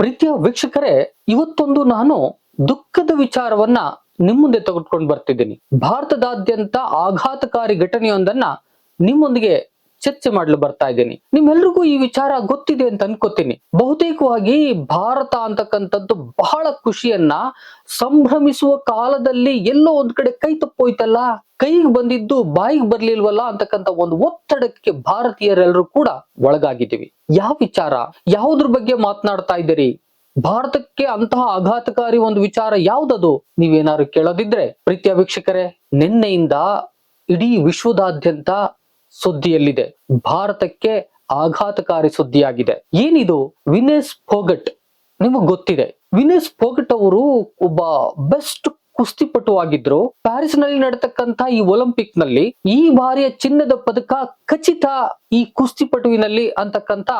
ಪ್ರೀತಿಯ ವೀಕ್ಷಕರೇ ಇವತ್ತೊಂದು ನಾನು ದುಃಖದ ವಿಚಾರವನ್ನ ನಿಮ್ಮ ಮುಂದೆ ತೆಗೆದುಕೊಂಡು ಬರ್ತಿದ್ದೀನಿ. ಭಾರತದಾದ್ಯಂತ ಆಘಾತಕಾರಿ ಘಟನೆಯೊಂದನ್ನ ನಿಮ್ಮೊಂದಿಗೆ ಚರ್ಚೆ ಮಾಡಲು ಬರ್ತಾ ಇದ್ದೀನಿ. ನಿಮ್ಮೆಲ್ರಿಗೂ ಈ ವಿಚಾರ ಗೊತ್ತಿದೆ ಅಂತ ಅನ್ಕೋತೀನಿ. ಬಹುತೇಕವಾಗಿ ಭಾರತ ಅಂತಕ್ಕಂಥದ್ದು ಬಹಳ ಖುಷಿಯನ್ನ ಸಂಭ್ರಮಿಸುವ ಕಾಲದಲ್ಲಿ ಎಲ್ಲೋ ಒಂದ್ ಕಡೆ ಕೈ ತಪ್ಪೋಯ್ತಲ್ಲ? ಕೈಗೆ ಬಂದಿದ್ದು ಬಾಯಿಗೆ ಬರ್ಲಿಲ್ವಲ್ಲ ಅಂತಕ್ಕಂಥ ಒಂದು ಒತ್ತಡಕ್ಕೆ ಭಾರತೀಯರೆಲ್ಲರೂ ಕೂಡ ಒಳಗಾಗಿದ್ದೀವಿ. ಯಾವ ವಿಚಾರ? ಯಾವ್ದ್ರ ಬಗ್ಗೆ ಮಾತನಾಡ್ತಾ ಇದ್ದೀರಿ? ಭಾರತಕ್ಕೆ ಅಂತಹ ಆಘಾತಕಾರಿ ಒಂದು ವಿಚಾರ ಯಾವ್ದದು? ನೀವೇನಾದ್ರು ಕೇಳೋದಿದ್ರೆ, ಪ್ರೀತಿಯ ವೀಕ್ಷಕರೇ, ನಿನ್ನೆಯಿಂದ ಇಡೀ ವಿಶ್ವದಾದ್ಯಂತ ಸುದ್ದಿಯಲ್ಲಿದೆ. ಭಾರತಕ್ಕೆ ಆಘಾತಕಾರಿ ಸುದ್ದಿಯಾಗಿದೆ. ಏನಿದು? ವಿನೇಶ್ ಫೋಗಟ್ ನಿಮಗ್ ಗೊತ್ತಿದೆ. ವಿನೇಶ್ ಫೋಗಟ್ ಅವರು ಒಬ್ಬ ಬೆಸ್ಟ್ ಕುಸ್ತಿಪಟು ಆಗಿದ್ರು. ಪ್ಯಾರಿಸ್ನಲ್ಲಿ ನಡೆತಕ್ಕಂತ ಈ ಒಲಿಂಪಿಕ್ನಲ್ಲಿ ಈ ಬಾರಿಯ ಚಿನ್ನದ ಪದಕ ಖಚಿತ ಈ ಕುಸ್ತಿಪಟುವಿನಲ್ಲಿ ಅಂತಕ್ಕಂತ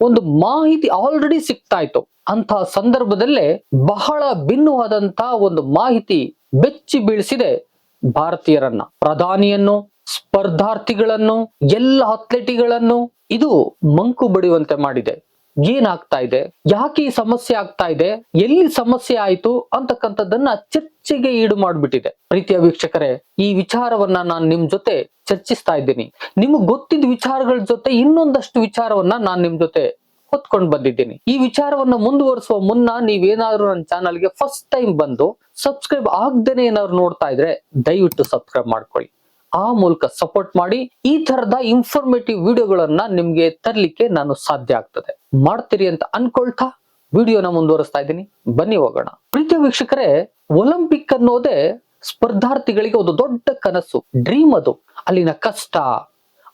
ಒಂದು ಮಾಹಿತಿ ಆಲ್ರೆಡಿ ಸಿಗ್ತಾ ಇತ್ತು. ಅಂತ ಸಂದರ್ಭದಲ್ಲೇ ಬಹಳ ಭಿನ್ನವಾದಂತ ಒಂದು ಮಾಹಿತಿ ಬೆಚ್ಚಿ ಬೀಳಿಸಿದೆ ಭಾರತೀಯರನ್ನ. ಪ್ರಧಾನಿಯನ್ನು ಸ್ಪರ್ಧಾರ್ಥಿಗಳನ್ನು, ಎಲ್ಲ ಅಥ್ಲೆಟಿಗಳನ್ನು ಇದು ಮಂಕು ಬಡಿಯುವಂತೆ ಮಾಡಿದೆ. ಏನಾಗ್ತಾ ಇದೆ? ಯಾಕೆ ಈ ಸಮಸ್ಯೆ ಆಗ್ತಾ ಇದೆ? ಎಲ್ಲಿ ಸಮಸ್ಯೆ ಆಯ್ತು? ಅಂತಕ್ಕಂಥದ್ದನ್ನ ಚರ್ಚೆಗೆ ಈಡು ಮಾಡಿಬಿಟ್ಟಿದೆ. ಪ್ರೀತಿಯ ವೀಕ್ಷಕರೇ, ಈ ವಿಚಾರವನ್ನ ನಾನು ನಿಮ್ ಜೊತೆ ಚರ್ಚಿಸ್ತಾ ಇದ್ದೀನಿ. ನಿಮಗ್ ಗೊತ್ತಿದ್ದ ವಿಚಾರಗಳ ಜೊತೆ ಇನ್ನೊಂದಷ್ಟು ವಿಚಾರವನ್ನ ನಾನು ನಿಮ್ ಜೊತೆ ಹೊತ್ಕೊಂಡು ಬಂದಿದ್ದೀನಿ. ಈ ವಿಚಾರವನ್ನ ಮುಂದುವರಿಸುವ ಮುನ್ನ ನೀವೇನಾದ್ರೂ ನನ್ನ ಚಾನಲ್ಗೆ ಫಸ್ಟ್ ಟೈಮ್ ಬಂದು ಸಬ್ಸ್ಕ್ರೈಬ್ ಆಗ್ದೇನೆ ಏನಾದ್ರು ನೋಡ್ತಾ ಇದ್ರೆ ದಯವಿಟ್ಟು ಸಬ್ಸ್ಕ್ರೈಬ್ ಮಾಡ್ಕೊಳ್ಳಿ. ಆ ಮೂಲಕ ಸಪೋರ್ಟ್ ಮಾಡಿ ಈ ತರದ ಇನ್ಫಾರ್ಮೇಟಿವ್ ವಿಡಿಯೋಗಳನ್ನ ನಿಮ್ಗೆ ತರಲಿಕ್ಕೆ ನಾನು ಸಾಧ್ಯ ಆಗ್ತದೆ. ಮಾಡ್ತೀರಿ ಅಂತ ಅನ್ಕೊಳ್ತಾ ವಿಡಿಯೋನ ಮುಂದುವರಿಸ್ತಾ ಇದ್ದೀನಿ. ಬನ್ನಿ ಹೋಗೋಣ. ಪ್ರೀತಿಯ ವೀಕ್ಷಕರೇ ಒಲಿಂಪಿಕ್ ಅನ್ನೋದೇ ಸ್ಪರ್ಧಾರ್ಥಿಗಳಿಗೆ ಒಂದು ದೊಡ್ಡ ಕನಸು. ಡ್ರೀಮ್ ಅದು. ಅಲ್ಲಿನ ಕಷ್ಟ,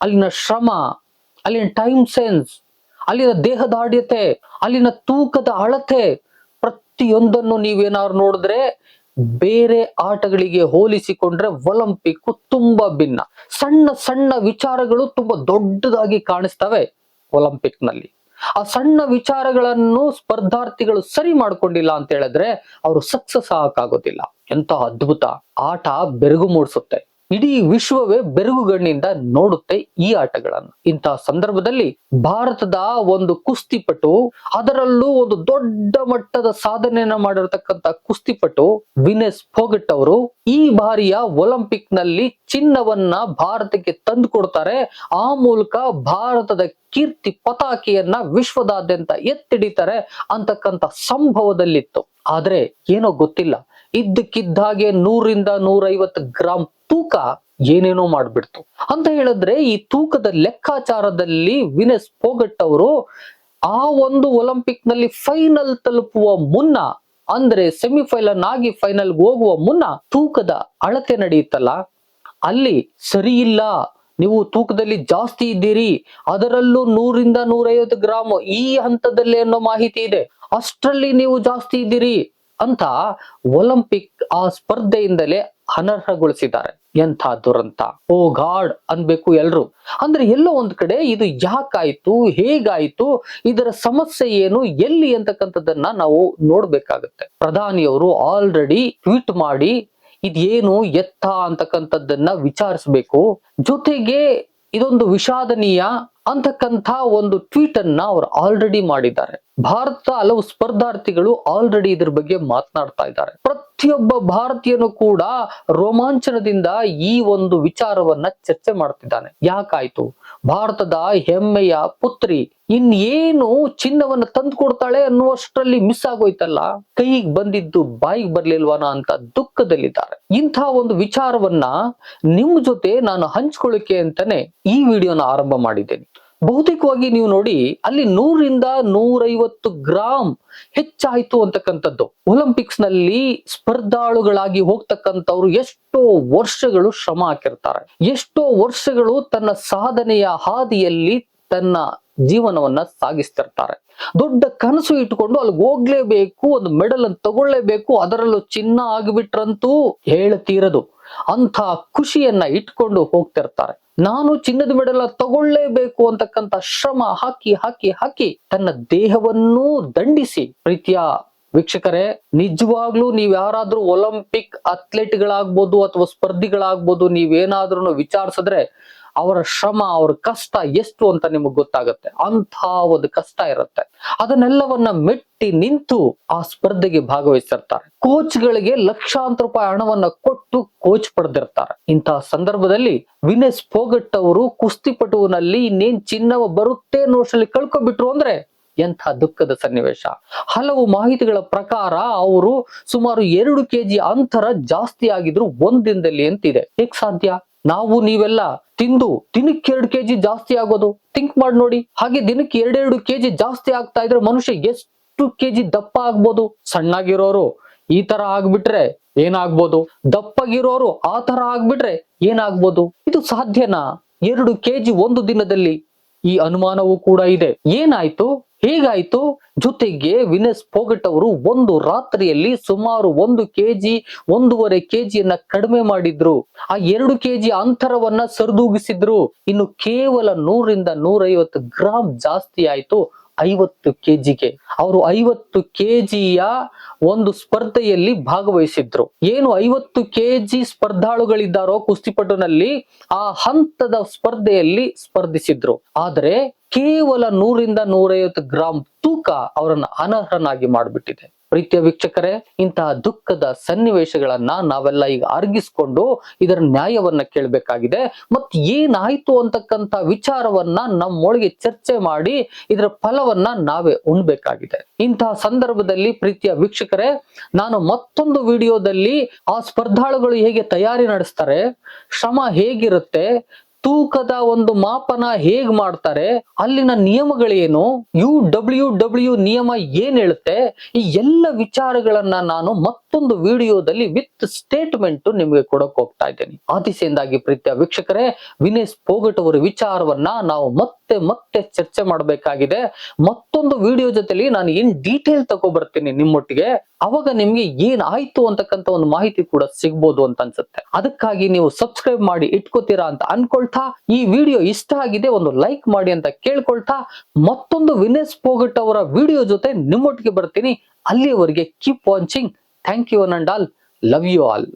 ಅಲ್ಲಿನ ಶ್ರಮ, ಅಲ್ಲಿನ ಟೈಮ್ ಸೆನ್ಸ್ ಅಲ್ಲಿನ ದೇಹದಾಢ್ಯತೆ ಅಲ್ಲಿನ ತೂಕದ ಅಳತೆ, ಪ್ರತಿಯೊಂದನ್ನು ನೀವೇನಾದ್ರು ನೋಡಿದ್ರೆ ಬೇರೆ ಆಟಗಳಿಗೆ ಹೋಲಿಸಿಕೊಂಡ್ರೆ ಒಲಿಂಪಿಕ್ ತುಂಬಾ ಭಿನ್ನ. ಸಣ್ಣ ಸಣ್ಣ ವಿಚಾರಗಳು ತುಂಬಾ ದೊಡ್ಡದಾಗಿ ಕಾಣಿಸ್ತವೆ ಒಲಂಪಿಕ್ನಲ್ಲಿ ಆ ಸಣ್ಣ ವಿಚಾರಗಳನ್ನು ಸ್ಪರ್ಧಾರ್ಥಿಗಳು ಸರಿ ಮಾಡ್ಕೊಂಡಿಲ್ಲ ಅಂತ ಹೇಳಿದ್ರೆ ಅವರು ಸಕ್ಸಸ್ ಆಗಕ್ಕಾಗೋದಿಲ್ಲ. ಎಂತ ಅದ್ಭುತ ಆಟ ಬೆರಗು ಮೂಡಿಸುತ್ತೆ. ಇಡೀ ವಿಶ್ವವೇ ಬೆರಗುಗಣ್ಣಿಂದ ನೋಡುತ್ತೆ ಈ ಆಟಗಳನ್ನು. ಇಂತಹ ಸಂದರ್ಭದಲ್ಲಿ ಭಾರತದ ಒಂದು ಕುಸ್ತಿಪಟು, ಅದರಲ್ಲೂ ಒಂದು ದೊಡ್ಡ ಮಟ್ಟದ ಸಾಧನೆಯನ್ನ ಮಾಡಿರತಕ್ಕಂತ ಕುಸ್ತಿಪಟು ವಿನೆಸ್ ಫೋಗಟ್ ಅವರು ಈ ಬಾರಿಯ ಒಲಿಂಪಿಕ್ನಲ್ಲಿ ಚಿನ್ನವನ್ನ ಭಾರತಕ್ಕೆ ತಂದು ಕೊಡ್ತಾರೆ. ಆ ಮೂಲಕ ಭಾರತದ ಕೀರ್ತಿ ಪತಾಕೆಯನ್ನ ವಿಶ್ವದಾದ್ಯಂತ ಎತ್ತಿಡಿತಾರೆ ಅಂತಕ್ಕಂತ ಸಂಭವದಲ್ಲಿತ್ತು. ಆದ್ರೆ ಏನೋ ಗೊತ್ತಿಲ್ಲ. ಇದ್ದಕ್ಕಿದ್ದಾಗೆ ನೂರಿಂದ ನೂರೈವತ್ತು ಗ್ರಾಂ ತೂಕ ಏನೇನೋ ಮಾಡ್ಬಿಡ್ತು. ಅಂತ ಹೇಳಿದ್ರೆ ಈ ತೂಕದ ಲೆಕ್ಕಾಚಾರದಲ್ಲಿ ವಿನೆಸ್ ಪೋಗಟ್ ಅವರು ಆ ಒಂದು ಒಲಿಂಪಿಕ್ನಲ್ಲಿ ಫೈನಲ್ ತಲುಪುವ ಮುನ್ನ, ಅಂದ್ರೆ ಸೆಮಿಫೈನಲ್ ಆಗಿ ಫೈನಲ್ ಹೋಗುವ ಮುನ್ನ ತೂಕದ ಅಳತೆ ನಡೆಯುತ್ತಲ್ಲ, ಅಲ್ಲಿ ಸರಿ ನೀವು ತೂಕದಲ್ಲಿ ಜಾಸ್ತಿ ಇದ್ದೀರಿ, ಅದರಲ್ಲೂ ನೂರಿಂದ ನೂರೈವತ್ತು ಗ್ರಾಮ್ ಈ ಹಂತದಲ್ಲಿ ಅನ್ನೋ ಮಾಹಿತಿ ಇದೆ, ಅಷ್ಟರಲ್ಲಿ ನೀವು ಜಾಸ್ತಿ ಇದ್ದೀರಿ ಅಂತ ಒಲಿಂಪಿಕ್ ಆ ಸ್ಪರ್ಧೆಯಿಂದಲೇ ಅನರ್ಹಗೊಳಿಸಿದ್ದಾರೆ. ಎಂಥ ದುರಂತ. ಓ ಗಾಡ್ ಅನ್ಬೇಕು ಎಲ್ರು. ಅಂದ್ರೆ ಎಲ್ಲೋ ಒಂದ್ ಕಡೆ ಇದು ಯಾಕಾಯ್ತು, ಹೇಗಾಯ್ತು, ಇದರ ಸಮಸ್ಯೆ ಏನು, ಎಲ್ಲಿ ಅಂತಕ್ಕಂಥದ್ದನ್ನ ನಾವು ನೋಡ್ಬೇಕಾಗತ್ತೆ. ಪ್ರಧಾನಿಯವರು ಆಲ್ರೆಡಿ ಟ್ವೀಟ್ ಮಾಡಿ, ಇದೇನು ಎತ್ತ ಅಂತಕ್ಕಂಥದ್ದನ್ನ ವಿಚಾರಿಸ್ಬೇಕು. ಜೊತೆಗೆ ಇದೊಂದು ವಿಷಾದನೀಯ ಅಂತಕ್ಕಂಥ ಒಂದು ಟ್ವೀಟ್ ಅನ್ನ ಅವರು ಆಲ್ರೆಡಿ ಮಾಡಿದ್ದಾರೆ. ಭಾರತ ಹಲವು ಸ್ಪರ್ಧಾರ್ಥಿಗಳು ಆಲ್ರೆಡಿ ಇದ್ರ ಬಗ್ಗೆ ಮಾತನಾಡ್ತಾ ಇದ್ದಾರೆ. ಪ್ರತಿಯೊಬ್ಬ ಭಾರತೀಯನು ಕೂಡ ರೋಮಾಂಚನದಿಂದ ಈ ಒಂದು ವಿಚಾರವನ್ನ ಚರ್ಚೆ ಮಾಡ್ತಿದ್ದಾನೆ. ಯಾಕಾಯ್ತು? ಭಾರತದ ಹೆಮ್ಮೆಯ ಪುತ್ರಿ ಇನ್ನೇನು ಚಿನ್ನವನ್ನ ತಂದು ಕೊಡ್ತಾಳೆ ಅನ್ನುವಷ್ಟರಲ್ಲಿ ಮಿಸ್ ಆಗೋಯ್ತಲ್ಲ? ಕೈಗೆ ಬಂದಿದ್ದು ಬಾಯಿಗೆ ಬರ್ಲಿಲ್ವಾನ ಅಂತ ದುಃಖದಲ್ಲಿದ್ದಾರೆ. ಇಂಥ ಒಂದು ವಿಚಾರವನ್ನ ನಿಮ್ ಜೊತೆ ನಾನು ಹಂಚ್ಕೊಳ್ಳಿಕ್ಕೆ ಅಂತಾನೆ ಈ ವಿಡಿಯೋನ ಆರಂಭ ಮಾಡಿದ್ದೇನೆ. ಬಹುತೇಕವಾಗಿ ನೀವು ನೋಡಿ, ಅಲ್ಲಿ ನೂರಿಂದ ನೂರೈವತ್ತು ಗ್ರಾಮ್ ಹೆಚ್ಚಾಯಿತು ಅಂತಕ್ಕಂಥದ್ದು. ಒಲಿಂಪಿಕ್ಸ್ನಲ್ಲಿ ಸ್ಪರ್ಧಾಳುಗಳಾಗಿ ಹೋಗ್ತಕ್ಕಂಥವ್ರು ಎಷ್ಟೋ ವರ್ಷಗಳು ಶ್ರಮ ಹಾಕಿರ್ತಾರೆ. ಎಷ್ಟೋ ವರ್ಷಗಳು ತನ್ನ ಸಾಧನೆಯ ಹಾದಿಯಲ್ಲಿ ತನ್ನ ಜೀವನವನ್ನ ಸಾಗಿಸ್ತಿರ್ತಾರೆ. ದೊಡ್ಡ ಕನಸು ಇಟ್ಕೊಂಡು ಅಲ್ಲಿ ಹೋಗ್ಲೇಬೇಕು, ಒಂದು ಮೆಡಲ್ ಅನ್ನು ತಗೊಳ್ಳೇಬೇಕು, ಅದರಲ್ಲೂ ಚಿನ್ನ ಆಗಿಬಿಟ್ರಂತೂ ಹೇಳತೀರದು. ಅಂತ ಖುಷಿಯನ್ನ ಇಟ್ಕೊಂಡು ಹೋಗ್ತಿರ್ತಾರೆ. ನಾನು ಚಿನ್ನದ ಮೆಡಲ್ ತಗೊಳ್ಳೇಬೇಕು ಅಂತಕ್ಕಂಥ ಶ್ರಮ ಹಾಕಿ ಹಾಕಿ ಹಾಕಿ ತನ್ನ ದೇಹವನ್ನೂ ದಂಡಿಸಿ. ಪ್ರೀತಿಯ ವೀಕ್ಷಕರೇ, ನಿಜವಾಗ್ಲೂ ನೀವ್ ಯಾರಾದ್ರೂ ಒಲಿಂಪಿಕ್ ಅಥ್ಲೆಟ್ಗಳಾಗ್ಬೋದು ಅಥವಾ ಸ್ಪರ್ಧಿಗಳಾಗ್ಬೋದು ನೀವೇನಾದ್ರೂ ವಿಚಾರಿಸಿದ್ರೆ ಅವರ ಶ್ರಮ, ಅವ್ರ ಕಷ್ಟ ಎಷ್ಟು ಅಂತ ನಿಮಗೆ ಗೊತ್ತಾಗುತ್ತೆ. ಅಂತ ಒಂದು ಕಷ್ಟ ಇರುತ್ತೆ. ಅದನ್ನೆಲ್ಲವನ್ನ ಮೆಟ್ಟಿ ನಿಂತು ಆ ಸ್ಪರ್ಧೆಗೆ ಭಾಗವಹಿಸಿರ್ತಾರೆ. ಕೋಚ್ಗಳಿಗೆ ಲಕ್ಷಾಂತರ ರೂಪಾಯಿ ಹಣವನ್ನ ಕೊಟ್ಟು ಕೋಚ್ ಪಡೆದಿರ್ತಾರೆ. ಇಂತಹ ಸಂದರ್ಭದಲ್ಲಿ ವಿನೆಸ್ ಫೋಗಟ್ ಅವರು ಕುಸ್ತಿಪಟುವಿನಲ್ಲಿ ಇನ್ನೇನ್ ಚಿನ್ನವ ಬರುತ್ತೆ ಅನ್ನೋಷ್ಟರಲ್ಲಿ ಕಳ್ಕೊಬಿಟ್ರು ಅಂದ್ರೆ ಎಂಥ ದುಃಖದ ಸನ್ನಿವೇಶ. ಹಲವು ಮಾಹಿತಿಗಳ ಪ್ರಕಾರ ಅವರು ಸುಮಾರು ಎರಡು ಕೆಜಿ ಅಂತರ ಜಾಸ್ತಿ ಆಗಿದ್ರು ಒಂದಿನದಲ್ಲಿ ಅಂತಿದೆ. ಹೇಗ್ ಸಾಧ್ಯ ನಾವು ನೀವೆಲ್ಲ ತಿಂದು ದಿನಕ್ಕೆ ಎರಡು ಕೆಜಿ ಜಾಸ್ತಿ ಆಗೋದು. ಥಿಂಕ್ ಮಾಡಿ ನೋಡಿ. ಹಾಗೆ ದಿನಕ್ಕೆ ಎರಡೆರಡು ಕೆಜಿ ಜಾಸ್ತಿ ಆಗ್ತಾ ಇದ್ರೆ ಮನುಷ್ಯ ಎಷ್ಟು ಕೆಜಿ ದಪ್ಪ ಆಗ್ಬೋದು? ಸಣ್ಣಾಗಿರೋರು ಈ ತರ ಆಗ್ಬಿಟ್ರೆ ಏನಾಗ್ಬೋದು? ದಪ್ಪಗಿರೋರು ಆ ತರ ಆಗ್ಬಿಟ್ರೆ ಏನಾಗ್ಬೋದು? ಇದು ಸಾಧ್ಯನಾ? ಎರಡು ಕೆಜಿ ಒಂದು ದಿನದಲ್ಲಿ ಈ ಅನುಮಾನವೂ ಕೂಡ ಇದೆ. ಏನಾಯ್ತು? ಹೇಗಾಯ್ತು ಜೊತೆಗೆ ವಿನಸ್ ಪೋಗಟ್ ಅವರು ಒಂದು ರಾತ್ರಿಯಲ್ಲಿ ಸುಮಾರು ಒಂದು ಕೆಜಿ, ಒಂದೂವರೆ ಕೆಜಿಯನ್ನ ಕಡಿಮೆ ಮಾಡಿದ್ರು. ಆ ಎರಡು ಕೆಜಿ ಅಂತರವನ್ನ ಸರಿದೂಗಿಸಿದ್ರು. ಇನ್ನು ಕೇವಲ ನೂರಿಂದ ನೂರೈವತ್ತು ಗ್ರಾಮ್ ಜಾಸ್ತಿ ಆಯ್ತು ಐವತ್ತು ಕೆಜಿಗೆ. ಅವರು ಐವತ್ತು ಕೆಜಿಯ ಒಂದು ಸ್ಪರ್ಧೆಯಲ್ಲಿ ಭಾಗವಹಿಸಿದ್ರು. ಏನು ಐವತ್ತು ಕೆಜಿ ಸ್ಪರ್ಧಾಳುಗಳಿದ್ದಾರೋ ಕುಸ್ತಿಪಟುನಲ್ಲಿ ಆ ಹಂತದ ಸ್ಪರ್ಧೆಯಲ್ಲಿ ಸ್ಪರ್ಧಿಸಿದ್ರು. ಆದರೆ ಕೇವಲ ನೂರಿಂದ ನೂರೈವತ್ತು ಗ್ರಾಂ ತೂಕ ಅವರನ್ನ ಅನರ್ಹನಾಗಿ ಮಾಡಿಬಿಟ್ಟಿದೆ. ಪ್ರೀತಿಯ ವೀಕ್ಷಕರೇ, ಇಂತಹ ದುಃಖದ ಸನ್ನಿವೇಶಗಳನ್ನ ನಾವೆಲ್ಲ ಈಗ ಅರ್ಗಿಸ್ಕೊಂಡು ಇದರ ನ್ಯಾಯವನ್ನ ಕೇಳಬೇಕಾಗಿದೆ. ಮತ್ ಏನಾಯ್ತು ಅಂತಕ್ಕಂಥ ವಿಚಾರವನ್ನ ನಮ್ಮೊಳಗೆ ಚರ್ಚೆ ಮಾಡಿ ಇದರ ಫಲವನ್ನ ನಾವೇ ಉಣ್ಬೇಕಾಗಿದೆ. ಇಂತಹ ಸಂದರ್ಭದಲ್ಲಿ ಪ್ರೀತಿಯ ವೀಕ್ಷಕರೇ, ನಾನು ಮತ್ತೊಂದು ವಿಡಿಯೋದಲ್ಲಿ ಆ ಸ್ಪರ್ಧಾಳುಗಳು ಹೇಗೆ ತಯಾರಿ ನಡೆಸ್ತಾರೆ, ಶ್ರಮ ಹೇಗಿರುತ್ತೆ ತೂಕದ ಒಂದು ಮಾಪನ ಹೇಗ್ ಮಾಡ್ತಾರೆ, ಅಲ್ಲಿನ ನಿಯಮಗಳೇನು, ಯು ಡಬ್ಲ್ಯೂ ಡಬ್ಲ್ಯೂ ನಿಯಮ ಏನ್ ಹೇಳುತ್ತೆ, ಈ ಎಲ್ಲ ವಿಚಾರಗಳನ್ನ ನಾನು ಮತ್ತೊಂದು ವಿಡಿಯೋದಲ್ಲಿ ವಿತ್ ಸ್ಟೇಟ್ಮೆಂಟ್ ನಿಮಗೆ ಕೊಡಕ್ ಹೋಗ್ತಾ ಇದ್ದೇನೆ. ಆ ಪ್ರೀತಿಯ ವೀಕ್ಷಕರೇ, ವಿನೇಶ್ ಪೋಗಟ್ ಅವರ ವಿಚಾರವನ್ನ ನಾವು ಮತ್ತೆ ಮತ್ತೆ ಚರ್ಚೆ ಮಾಡಬೇಕಾಗಿದೆ. ಮತ್ತೊಂದು ವಿಡಿಯೋ ಜೊತೆಲಿ ನಾನು ಏನ್ ಡೀಟೇಲ್ ತಗೊಬರ್ತೀನಿ ನಿಮ್ಮೊಟ್ಟಿಗೆ. ಅವಾಗ ನಿಮ್ಗೆ ಏನ್ ಆಯ್ತು ಅಂತಕ್ಕಂತ ಒಂದು ಮಾಹಿತಿ ಕೂಡ ಸಿಗ್ಬೋದು ಅಂತ ಅನ್ಸುತ್ತೆ. ಅದಕ್ಕಾಗಿ ನೀವು ಸಬ್ಸ್ಕ್ರೈಬ್ ಮಾಡಿ ಇಟ್ಕೋತೀರಾ ಅಂತ ಅನ್ಕೊಳ್ತಾ ಈ ವಿಡಿಯೋ ಇಷ್ಟ ಆಗಿದೆ ಒಂದು ಲೈಕ್ ಮಾಡಿ ಅಂತ ಕೇಳ್ಕೊಳ್ತಾ, ಮತ್ತೊಂದು ವಿನೇಶ್ ಪೋಗಟ್ ಅವರ ವಿಡಿಯೋ ಜೊತೆ ನಿಮ್ಮೊಟ್ಟಿಗೆ ಬರ್ತೀನಿ. ಅಲ್ಲಿಯವರೆಗೆ keep watching thank you and all love you all